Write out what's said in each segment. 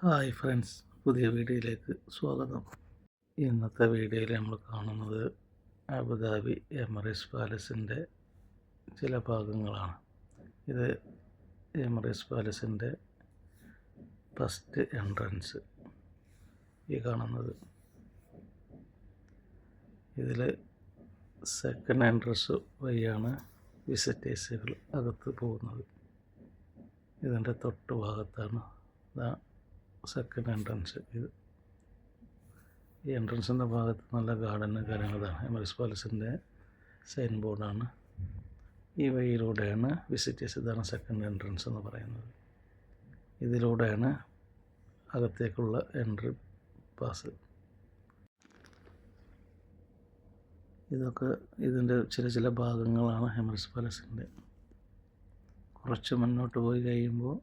Hi friends പുതിയ വീഡിയോയിലേക്ക് സ്വാഗതം. ഇന്നത്തെ വീഡിയോയിൽ നമ്മൾ കാണുന്നത് അബുദാബി എമറേസ് പാലസിന്റെ ചില ഭാഗങ്ങളാണ്. ഇത് എമറേസ് പാലസിന്റെ ഫസ്റ്റ് എൻട്രൻസ് ഈ കാണുന്നത്. ഇതിൽ സെക്കൻഡ് എൻട്രൻസ് വഴിയാണ് വിസിറ്റേഴ്സുകൾ അകത്ത് പോകുന്നത്. ഇതിന്റെ തൊട്ട് ഭാഗത്താണ് സെക്കൻഡ് എൻട്രൻസ് ഇത് ഈ എൻട്രൻസിന്റെ ഭാഗത്ത് നല്ല ഗാർഡനും കാര്യങ്ങളാണ് എമറസ് പാലസിന്റെ സൈൻ ബോർഡാണ് ഈ വഴിയിലൂടെയാണ് വിസിറ്റേഴ്സ് ഇതാണ് സെക്കൻഡ് എൻട്രൻസ് എന്ന് പറയുന്നത്. ഇതിലൂടെയാണ് അകത്തേക്കുള്ള എൻട്രി പാസ് ഇതൊക്കെ ഇതിന്റെ ചില ചില ഭാഗങ്ങളാണ് ഹെമൽസ് പാലസിന്റെ കുറച്ച് മുന്നോട്ട് പോയി കഴിയുമ്പോൾ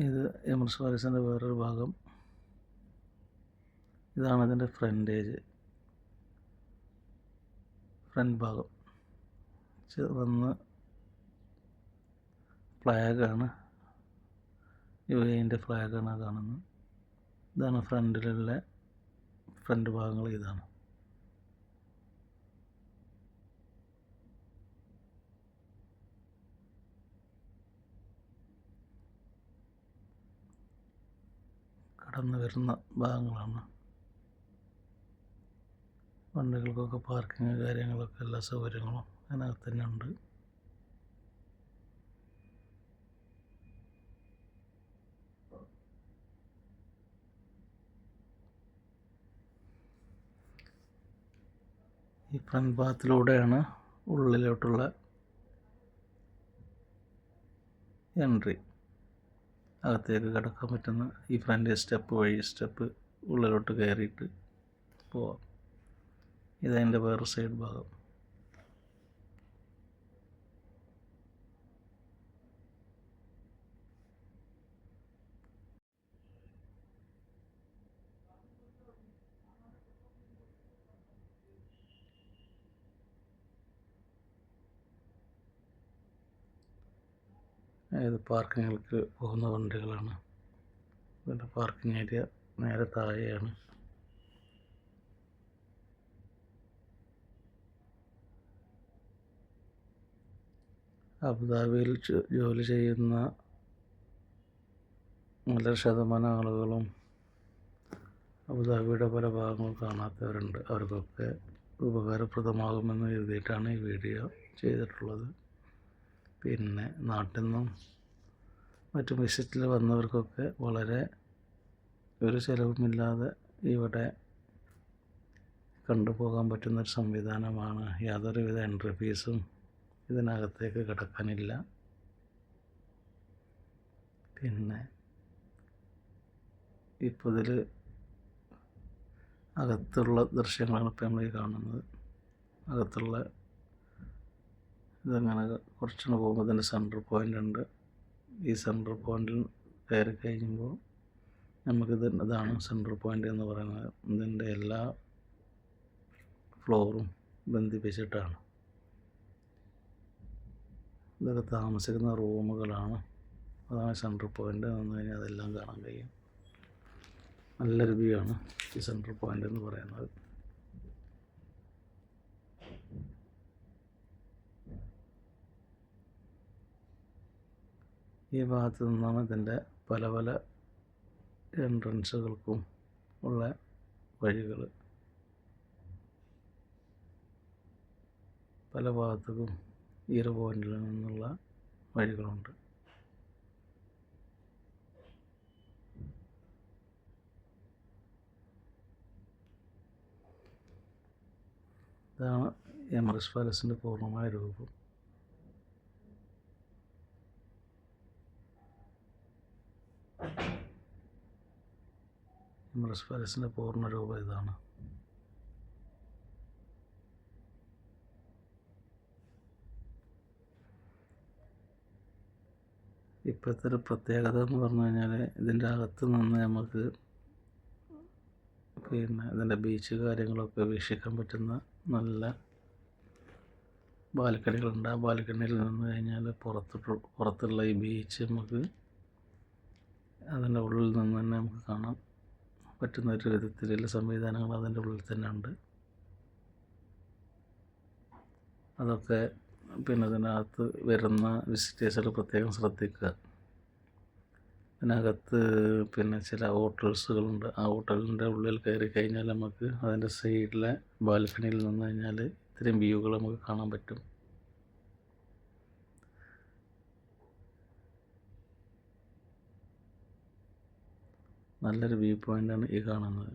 ഇത് എമർസ് വാരിസിന്റെ വേറൊരു ഭാഗം. ഇതാണ് അതിന്റെ ഫ്രണ്ടേജ്. ഫ്രണ്ട് ഭാഗം. ചെറുന്ന് ഫ്ലാഗാണ്. യു എന്റെ ഫ്ലാഗാണ് കാണുന്നത്. ഇതാണ് ഫ്രണ്ടിലുള്ള ഫ്രണ്ട് ഭാഗങ്ങൾ ഇതാണ്. കടന്നു വരുന്ന ഭാഗങ്ങളാണ്. വണ്ടികൾക്കൊക്കെ പാർക്കിങ് കാര്യങ്ങളൊക്കെ എല്ലാ സൗകര്യങ്ങളും അതിനകത്ത് തന്നെ ഉണ്ട്. ഈ ഫ്രണ്ട് ഭാഗത്തിലൂടെയാണ് ഉള്ളിലോട്ടുള്ള എൻട്രി. അകത്തേക്ക് കിടക്കാൻ പറ്റുന്ന ഈ ഫ്രണ്ട് സ്റ്റെപ്പ് വഴി സ്റ്റെപ്പ് ഉള്ളിലോട്ട് കയറിയിട്ട് പോവാം. ഇതതിന്റെ വേറെ സൈഡ് ഭാഗം. ഇത് പാർക്കിങ്ങിലേക്ക് പോകുന്ന വണ്ടികളാണ്. ഇതിന്റെ പാർക്കിംഗ് ഏരിയ നേരെ താഴെയാണ്. അബുദാബിയിൽ ജോലി ചെയ്യുന്ന നല്ല ശതമാനം ആളുകളും അബുദാബിയുടെ പല ഭാഗങ്ങളും കാണാത്തവരുണ്ട്. അവർക്കൊക്കെ ഉപകാരപ്രദമാകുമെന്ന് എഴുതിയിട്ടാണ് ഈ വീഡിയോ ചെയ്തിട്ടുള്ളത്. പിന്നെ നാട്ടിൽ നിന്നും മറ്റു വിസിറ്റിൽ വന്നവർക്കൊക്കെ വളരെ ഒരു ചിലവുമില്ലാതെ ഇവിടെ കണ്ടുപോകാൻ പറ്റുന്നൊരു സംവിധാനമാണ്. യാതൊരുവിധ എൻട്രി ഫീസും ഇതിനകത്തേക്ക് കിടക്കാനില്ല. പിന്നെ ഇപ്പോൾ ഇതിൽ അകത്തുള്ള ദൃശ്യങ്ങളാണ് ഇപ്പോൾ നമ്മൾ ഈ കാണുന്നത്. അകത്തുള്ള ഇതങ്ങനെ കുറച്ചുകൂടെ പോകുമ്പോൾ തന്നെ സെന്റർ പോയിന്റ് ഉണ്ട്. ഈ സെന്റർ പോയിന്റിൽ കയറി കഴിയുമ്പോൾ നമുക്കിത് ഇതാണ് സെന്റർ പോയിന്റ് എന്ന് പറയുന്നത്. ഇതിന്റെ എല്ലാ ഫ്ലോറും ബന്ധിപ്പിച്ചിട്ടാണ്. ഇതൊക്കെ താമസിക്കുന്ന റൂമുകളാണ്. അതാണ് സെന്റർ പോയിന്റ് എന്ന് കഴിഞ്ഞാൽ അതെല്ലാം കാണാൻ കഴിയും. നല്ലൊരു വ്യൂ ആണ് ഈ സെന്റർ പോയിന്റ് എന്ന് പറയുന്നത്. ഈ ഭാഗത്ത് നിന്നാണ് ഇതിന്റെ പല പല എൻട്രൻസുകൾക്കും ഉള്ള വഴികൾ പല ഭാഗത്തേക്കും ഈ ഒരു പോയിന്റിൽ നിന്നുള്ള വഴികളുണ്ട്. ഇതാണ് എമറസ് പാലസിന്റെ പൂർണമായ രൂപം. എമറസ് പൂർണരൂപം പൂർണ രൂപം ഇതാണ്. ഇപ്പോഴത്തെ ഒരു പ്രത്യേകത എന്ന് പറഞ്ഞു കഴിഞ്ഞാൽ ഇതിന്റെ അകത്ത് നിന്ന് നമുക്ക് പിന്നെ ഇതിന്റെ ബീച്ച് കാര്യങ്ങളൊക്കെ വീക്ഷിക്കാൻ പറ്റുന്ന നല്ല ബാൽക്കണികളുണ്ട്. ആ ബാൽക്കണിയിൽ നിന്ന് കഴിഞ്ഞാൽ പുറത്ത് പുറത്തുള്ള ഈ ബീച്ച് നമുക്ക് അതിന്റെ ഉള്ളിൽ നിന്ന് തന്നെ നമുക്ക് കാണാൻ പറ്റുന്ന ഒരു വിധത്തിലുള്ള സംവിധാനങ്ങൾ അതിന്റെ ഉള്ളിൽ തന്നെ ഉണ്ട്. അതൊക്കെ പിന്നെ അതിനകത്ത് വരുന്ന വിസിറ്റേഴ്സുകൾ പ്രത്യേകം ശ്രദ്ധിക്കുക. അതിനകത്ത് പിന്നെ ചില ഹോട്ടൽസുകളുണ്ട്. ആ ഹോട്ടലിന്റെ ഉള്ളിൽ കയറി കഴിഞ്ഞാൽ നമുക്ക് അതിന്റെ സൈഡിലെ ബാൽക്കണിയിൽ നിന്ന് കഴിഞ്ഞാൽ ഇത്രയും വ്യൂകൾ നമുക്ക് കാണാൻ പറ്റും. നല്ലൊരു വ്യൂ പോയിന്റാണ് ഈ കാണുന്നത്.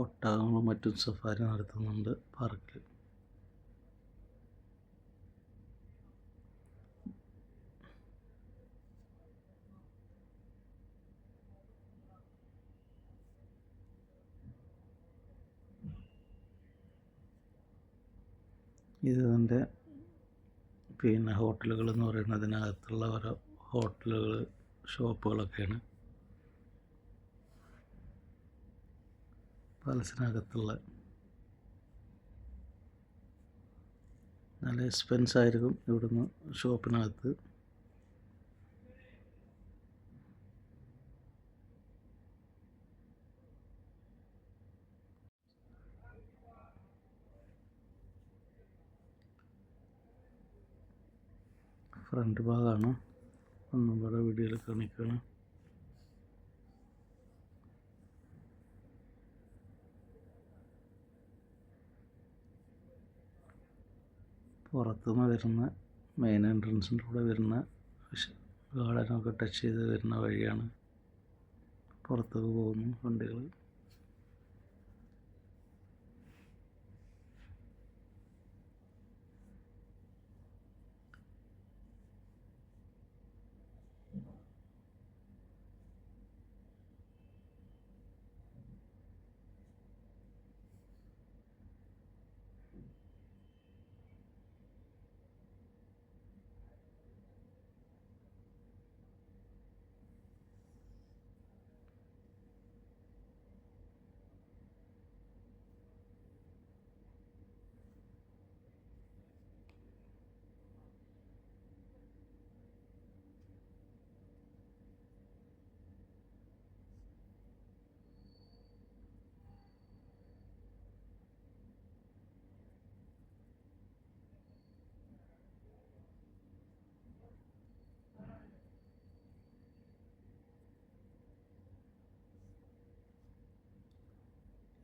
ഒട്ടകങ്ങളും മറ്റും സഫാരി നടത്തുന്നുണ്ട് പാർക്കിൽ ഇതിന്റെ പിന്നെ ഹോട്ടലുകൾ എന്ന് പറയുന്നതിനകത്തുള്ള ഓരോ ഹോട്ടലുകൾ ഷോപ്പുകളൊക്കെയാണ്. പാലസിനകത്തുള്ള നല്ല എക്സ്പെൻസ് ആയിരിക്കും ഇവിടുന്ന് ഷോപ്പിനകത്ത് ഫ്രണ്ട് ഭാഗമാണ് ഒന്നും കൂടെ വീഡിയോയിൽ കാണിക്കുകയാണ് പുറത്തുനിന്ന് വരുന്ന മെയിൻ എൻട്രൻസിന്റെ കൂടെ വരുന്ന ഗാർഡനൊക്കെ ടച്ച് ചെയ്ത് വരുന്ന വഴിയാണ് പുറത്തേക്ക് പോകുന്നു വണ്ടികൾ.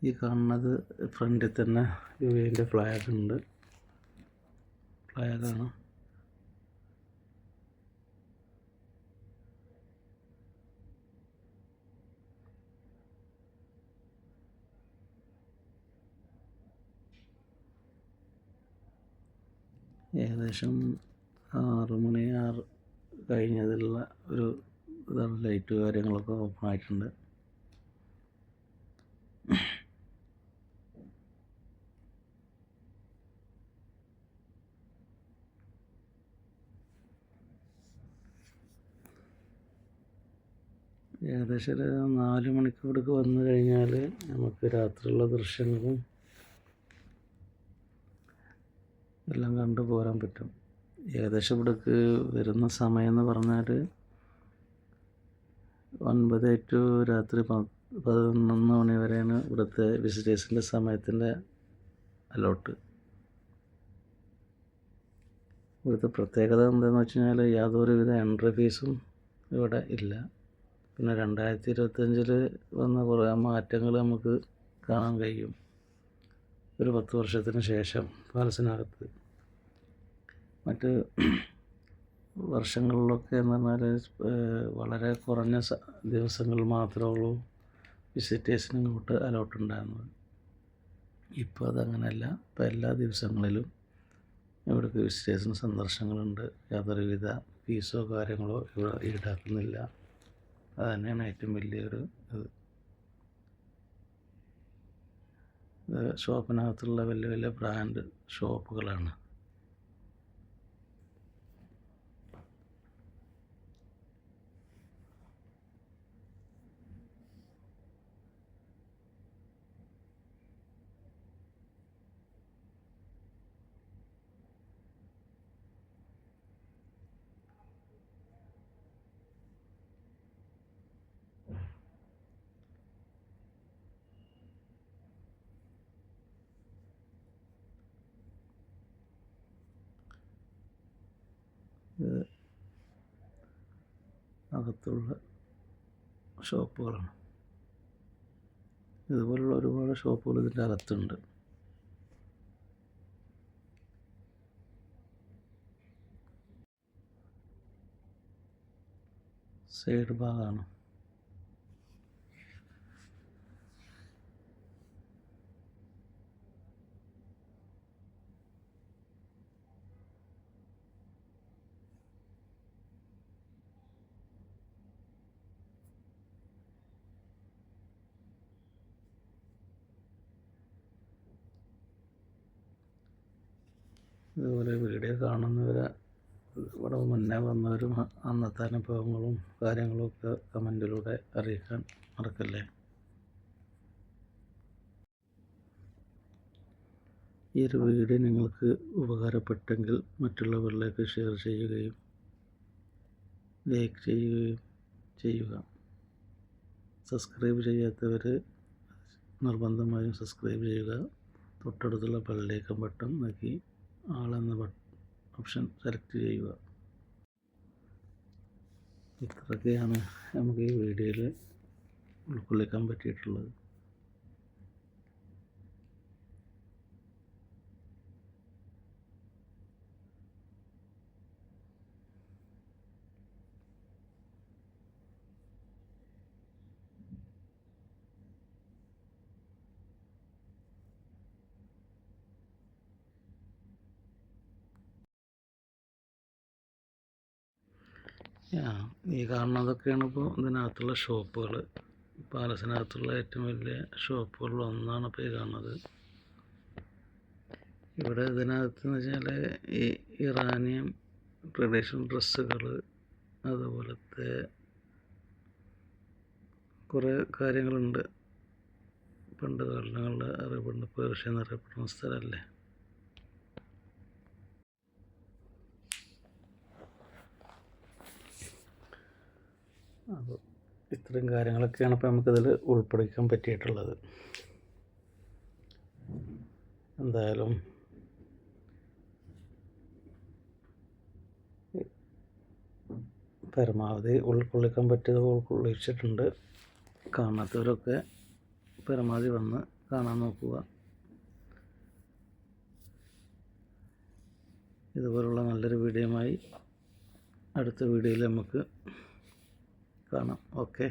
ഈ കാണുന്നത് ഫ്രണ്ടിൽ തന്നെ യു എന്റെ ഫ്ലാഗ് ഉണ്ട് ഫ്ലാഗാണ് ഏകദേശം ആറ് മണി ആറ് കഴിഞ്ഞതിലുള്ള ഒരു ഇതാണ് ലൈറ്റ് കാര്യങ്ങളൊക്കെ ഓപ്പൺ ആയിട്ടുണ്ട്. ഏകദേശം ഒരു നാല് മണിക്കൂർക്ക് വന്നു കഴിഞ്ഞാൽ നമുക്ക് രാത്രിയുള്ള ദൃശ്യങ്ങളും എല്ലാം കണ്ടു പോരാൻ പറ്റും. ഏകദേശം ഇവിടേക്ക് വരുന്ന സമയം എന്ന് പറഞ്ഞാൽ ഒൻപത് ടു രാത്രി പതിനൊന്ന് മണി വരെയാണ് ഇവിടുത്തെ വിസിറ്റേഴ്സിന്റെ സമയത്തിന്റെ അലോട്ട്. ഇവിടുത്തെ പ്രത്യേകത എന്താണെന്ന് വെച്ച് കഴിഞ്ഞാൽ യാതൊരുവിധ എൻട്രി ഫീസും ഇവിടെ ഇല്ല. പിന്നെ രണ്ടായിരത്തി ഇരുപത്തഞ്ചിൽ വന്ന കുറേ മാറ്റങ്ങൾ നമുക്ക് കാണാൻ കഴിയും. ഒരു പത്ത് വർഷത്തിന് ശേഷം പാലസിനകത്ത്. മറ്റ് വർഷങ്ങളിലൊക്കെ എന്ന് പറഞ്ഞാൽ വളരെ കുറഞ്ഞ ദിവസങ്ങൾ മാത്രമേ ഉള്ളൂ വിസിറ്റേഴ്സിന് ഇങ്ങോട്ട് അലോട്ട് ഉണ്ടായിരുന്നത്. ഇപ്പോൾ അതങ്ങനെയല്ല ഇപ്പോൾ എല്ലാ ദിവസങ്ങളിലും ഇവിടേക്ക് വിസിറ്റേഴ്സിന് സന്ദർശനങ്ങളുണ്ട്. യാതൊരുവിധ ഫീസോ കാര്യങ്ങളോ ഇവിടെ ഈടാക്കുന്നില്ല. അത് തന്നെയാണ് ഏറ്റവും വലിയൊരു ഇത് ഷോപ്പിനകത്തുള്ള വലിയ വലിയ ബ്രാൻഡ് ഷോപ്പുകളാണ്. ഇത് അകത്തുള്ള ഷോപ്പുകളാണ്. ഇതുപോലുള്ള ഒരുപാട് ഷോപ്പുകൾ ഇതിന്റെ അകത്തുണ്ട്. സൈഡ് ഭാഗമാണ്. ഇതുപോലെ വീഡിയോ കാണുന്നവരെ ഇവിടെ മുന്നേ വന്നവരും അന്നത്തെ അനുഭവങ്ങളും കാര്യങ്ങളും ഒക്കെ കമന്റിലൂടെ അറിയിക്കാൻ മറക്കല്ലേ? ഈ ഒരു വീഡിയോ നിങ്ങൾക്ക് ഉപകാരപ്പെട്ടെങ്കിൽ മറ്റുള്ളവരിലേക്ക് ഷെയർ ചെയ്യുകയും ലൈക്ക് ചെയ്യുകയും ചെയ്യുക. സബ്സ്ക്രൈബ് ചെയ്യാത്തവർ നിർബന്ധമായും സബ്സ്ക്രൈബ് ചെയ്യുക. തൊട്ടടുത്തുള്ള ബെല്ലൈക്കൺ ബട്ടൺ നോക്കി ആളെന്ന ഓപ്ഷൻ സെലക്ട് ചെയ്യുക. ഇത്രയൊക്കെയാണ് നമുക്ക് ഈ വീഡിയോയിൽ ഉൾക്കൊള്ളിക്കാൻ പറ്റിയിട്ടുള്ളത്. ഈ കാണുന്നതൊക്കെയാണ് ഇപ്പോൾ ഇതിനകത്തുള്ള ഷോപ്പുകൾ പാലസിനകത്തുള്ള ഏറ്റവും വലിയ ഷോപ്പുകളിൽ ഒന്നാണ് ഇപ്പോൾ ഈ കാണുന്നത്. ഇവിടെ ഇതിനകത്ത് എന്ന് വെച്ചാൽ ഈ ഇറാനിയൻ ട്രഡീഷണൽ ഡ്രസ്സുകൾ അതുപോലത്തെ കുറേ കാര്യങ്ങളുണ്ട്. പണ്ട് കാലങ്ങളിൽ അറിയപ്പെടുന്ന പേർഷ്യ എന്നറിയപ്പെടുന്ന സ്ഥലമല്ലേ അപ്പോൾ ഇത്രയും കാര്യങ്ങളൊക്കെയാണ് ഇപ്പോൾ നമുക്കിതിൽ ഉൾപ്പെടുത്താൻ പറ്റിയിട്ടുള്ളത്. എന്തായാലും പരമാവധി ഉൾക്കൊള്ളിക്കാൻ പറ്റിയത് ഉൾക്കൊള്ളിച്ചിട്ടുണ്ട്. കാണാത്തവരൊക്കെ പരമാവധി വന്ന് കാണാൻ നോക്കുക. ഇതുപോലുള്ള നല്ലൊരു വീഡിയോയുമായി അടുത്ത വീഡിയോയിൽ നമുക്ക് കാണാം. ഓക്കെ.